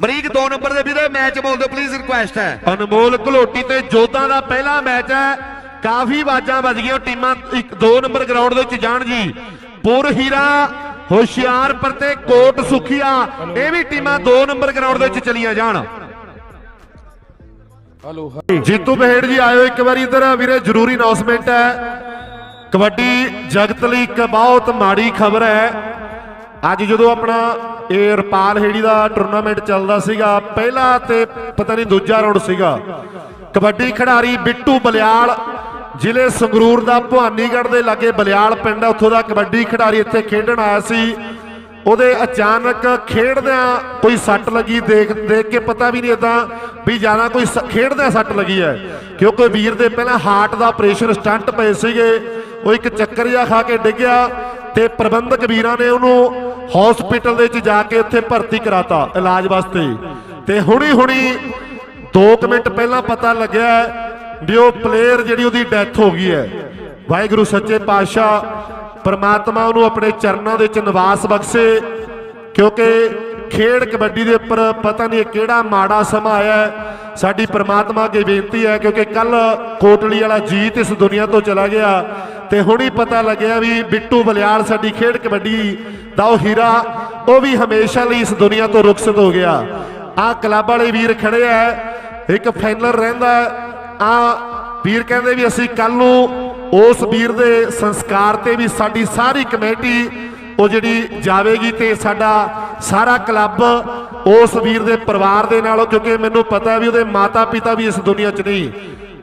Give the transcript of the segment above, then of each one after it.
ਮਰੀਕ 2 number ਦੇ ਵੀਰੇ, match ਬੋਲ ਪਲੀਜ਼ ਰਿਕੁਐਸਟ ਹੈ। ਅਨਮੋਲ ਘਲੋਟੀ ਤੇ ਜੋਧਾਂ ਦਾ ਪਹਿਲਾ ਮੈਚ ਹੈ। ਕਾਫੀ ਆਵਾਜ਼ਾਂ ਵੱਜ ਗਈਆਂ, ਟੀਮਾਂ ਇੱਕ 2 ਨੰਬਰ ਗਰਾਊਂਡ ਦੇ ਵਿੱਚ ਜਾਣ ਜੀ। ਪੁਰ ਹੀਰਾ, ਹੁਸ਼ਿਆਰਪੁਰ ਤੇ ਕੋਟ ਸੁਖੀਆ, ਇਹ ਵੀ ਟੀਮਾਂ 2 ਨੰਬਰ ਗਰਾਊਂਡ ਦੇ ਵਿੱਚ ਚਲੀਆਂ ਜਾਣ। ਹਲੋ ਜੀਤੂ ਬਹੇੜ ਜੀ, ਆਇਓ ਇੱਕ ਵਾਰੀ ਇੱਧਰ। ਵੀਰੇ, ਜ਼ਰੂਰੀ ਅਨਾਉਂਸਮੈਂਟ ਹੈ। ਕਬੱਡੀ ਜਗਤ ਲਈ ਇੱਕ ਬਹੁਤ ਮਾੜੀ ਖਬਰ ਹੈ। ਅੱਜ ਜਦੋਂ ਆਪਣਾ ਇਹ ਰਪਾਲ ਹੇੜੀ ਦਾ ਟੂਰਨਾਮੈਂਟ ਚੱਲਦਾ ਸੀਗਾ, ਪਹਿਲਾ ਤੇ ਪਤਾ ਨਹੀਂ ਦੂਜਾ ਰਾਉਂਡ ਸੀਗਾ। ਕਬੱਡੀ ਖਿਡਾਰੀ ਬਿੱਟੂ ਬਲਿਆਲ ਜ਼ਿਲ੍ਹੇ ਸੰਗਰੂਰ ਦਾ ਭਵਾਨੀਗੜ੍ਹ ਦੇ ਲਾਗੇ ਬਲਿਆਲ ਪਿੰਡ ਹੈ। ਉੱਥੋਂ ਦਾ ਕਬੱਡੀ ਖਿਡਾਰੀ ਇੱਥੇ ਖੇਡਣ ਆਇਆ ਸੀ। ਉਹਦੇ ਅਚਾਨਕ ਖੇਡਦਿਆਂ ਕੋਈ ਸੱਟ ਲੱਗੀ, ਦੇਖ ਦੇਖ ਕੇ ਪਤਾ ਵੀ ਨਹੀਂ ਇਦਾਂ ਵੀ ਜ਼ਿਆਦਾ ਕੋਈ ਸ- ਖੇਡਦਿਆਂ ਸੱਟ ਲੱਗੀ ਹੈ। ਕਿਉਂਕਿ ਵੀਰ ਦੇ ਪਹਿਲਾਂ ਹਾਰਟ ਦਾ ਆਪਰੇਸ਼ਨ ਸਟੰਟ ਪਏ ਸੀਗੇ, ਉਹ ਇੱਕ ਚੱਕਰ ਜਿਹਾ ਖਾ ਕੇ ਡਿੱਗਿਆ ਤੇ ਪ੍ਰਬੰਧਕ ਵੀਰਾਂ ਨੇ ਉਹਨੂੰ ਹਸਪੀਟਲ ਦੇ ਵਿੱਚ ਜਾ ਕੇ ਉੱਥੇ ਭਰਤੀ ਕਰਾਤਾ ਇਲਾਜ ਵਾਸਤੇ। ਤੇ ਹੁਣੀ ਹੁਣੀ 2 ਮਿੰਟ ਪਹਿਲਾਂ ਪਤਾ ਲੱਗਿਆ ਵੀ ਉਹ ਪਲੇਅਰ ਜਿਹੜੀ ਉਹਦੀ ਡੈਥ ਹੋ ਗਈ ਹੈ। ਵਾਹਿਗੁਰੂ ਸੱਚੇ ਪਾਤਸ਼ਾਹ ਪਰਮਾਤਮਾ ਉਹਨੂੰ ਆਪਣੇ ਚਰਨਾਂ ਦੇ ਵਿੱਚ ਨਿਵਾਸ ਬਖਸ਼ੇ, ਕਿਉਂਕਿ ਖੇਡ ਕਬੱਡੀ ਦੇ ਉੱਪਰ ਪਤਾ ਨਹੀਂ ਕਿਹੜਾ ਮਾੜਾ ਸਮਾਂ ਆਇਆ ਹੈ। ਸਾਡੀ ਪਰਮਾਤਮਾ ਅੱਗੇ ਬੇਨਤੀ ਹੈ, ਕਿਉਂਕਿ ਕੱਲ ਕੋਟਲੀ ਵਾਲਾ ਜੀਤ ਇਸ ਦੁਨੀਆ ਤੋਂ ਚਲਾ ਗਿਆ ਤੇ ਹੀ ਪਤਾ ਲੱਗਿਆ ਵੀ ਬਿੱਟੂ ਬਲਿਆਲ ਸਾਡੀ ਖੇਡ ਕਬੱਡੀ ਦਾ ਉਹ ਹੀਰਾ, ਉਹ ਵੀ ਹਮੇਸ਼ਾ ਲਈ ਇਸ ਦੁਨੀਆ ਤੋਂ ਰੁਖਸਤ ਹੋ ਗਿਆ ਆਹ ਕਲੱਬ ਵਾਲੇ ਵੀਰ ਖੜੇ ਆ ਇੱਕ ਫਾਈਨਲ ਰਹਿੰਦਾ ਆ ਵੀਰ ਕਹਿੰਦੇ ਵੀ ਅਸੀਂ ਕੱਲ ਨੂੰ ਉਸ ਵੀਰ ਦੇ ਸੰਸਕਾਰ ਤੇ ਵੀ ਸਾਡੀ ਸਾਰੀ ਕਮੇਟੀ ਉਹ ਜਿਹੜੀ ਜਾਵੇਗੀ ਤੇ ਸਾਡਾ ਸਾਰਾ ਕਲੱਬ ਉਸ ਵੀਰ ਦੇ ਪਰਿਵਾਰ ਦੇ ਨਾਲ, ਕਿਉਂਕਿ ਮੈਨੂੰ ਪਤਾ ਵੀ ਉਹਦੇ ਮਾਤਾ ਪਿਤਾ ਵੀ ਇਸ ਦੁਨੀਆ 'ਚ ਨਹੀਂ।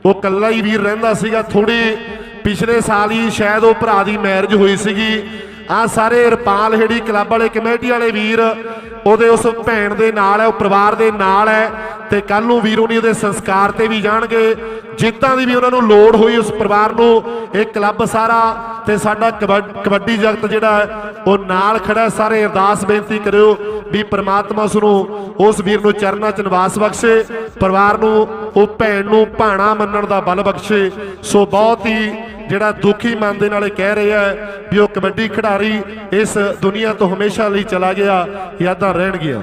ਉਹ ਕੱਲਾ ਹੀ ਵੀਰ ਰਹਿੰਦਾ ਸੀਗਾ ਥੋੜੀ ਪਿਛਲੇ ਸਾਲ ਹੀ ਸ਼ਾਇਦ ਉਹ ਭਰਾ ਦੀ ਮੈਰਿਜ ਹੋਈ ਸੀਗੀ। ਆ ਸਾਰੇ ਰਪਾਲ ਹੇੜੀ ਕਲੱਬ ਵਾਲੇ ਕਮੇਟੀ ਵਾਲੇ ਵੀਰ, ਉਹਦੇ ਉਸ ਭੈਣ ਦੇ ਨਾਲ ਹੈ, ਉਹ ਪਰਿਵਾਰ ਦੇ ਨਾਲ ਹੈ, ਤੇ ਕੱਲ ਨੂੰ ਵੀਰ ਉਹਨੀ ਉਹਦੇ ਸੰਸਕਾਰ ਤੇ ਵੀ ਜਾਣਗੇ। ਜਿੱਤਾਂ ਦੀ ਵੀ ਉਹਨਾਂ ਨੂੰ ਲੋੜ ਹੋਈ ਉਸ ਪਰਿਵਾਰ ਨੂੰ, ਇਹ ਕਲੱਬ ਸਾਰਾ, ਤੇ ਸਾਡਾ ਕਬੱਡ- ਕਬੱਡੀ ਜਗਤ ਜਿਹੜਾ ਉਹ ਨਾਲ ਖੜਾ ਸਾਰੇ ਅਰਦਾਸ ਬੇਨਤੀ ਕਰਿਓ ਵੀ ਪ੍ਰਮਾਤਮਾ ਉਸ ਨੂੰ, ਉਸ ਵੀਰ ਨੂੰ ਚਰਨਾਂ ਚ ਨਿਵਾਸ ਬਖਸ਼ੇ, ਪਰਿਵਾਰ ਨੂੰ, ਉਹ ਭੈਣ ਨੂੰ ਭਾਣਾ ਮੰਨਣ ਦਾ ਬਲ ਬਖਸ਼ੇ। ਸੋ ਬਹੁਤ ਹੀ ਜਿਹੜਾ ਦੁਖੀ ਮਨ ਦੇ ਨਾਲ ਇਹ ਕਹਿ ਰਿਹਾ ਵੀ ਉਹ ਕਬੱਡੀ ਖਿਡਾਰੀ ਇਸ ਦੁਨੀਆ ਤੋਂ ਹਮੇਸ਼ਾ ਲਈ ਚਲਾ ਗਿਆ, ਯਾਦਾਂ ਰਹਿਣਗੀਆਂ।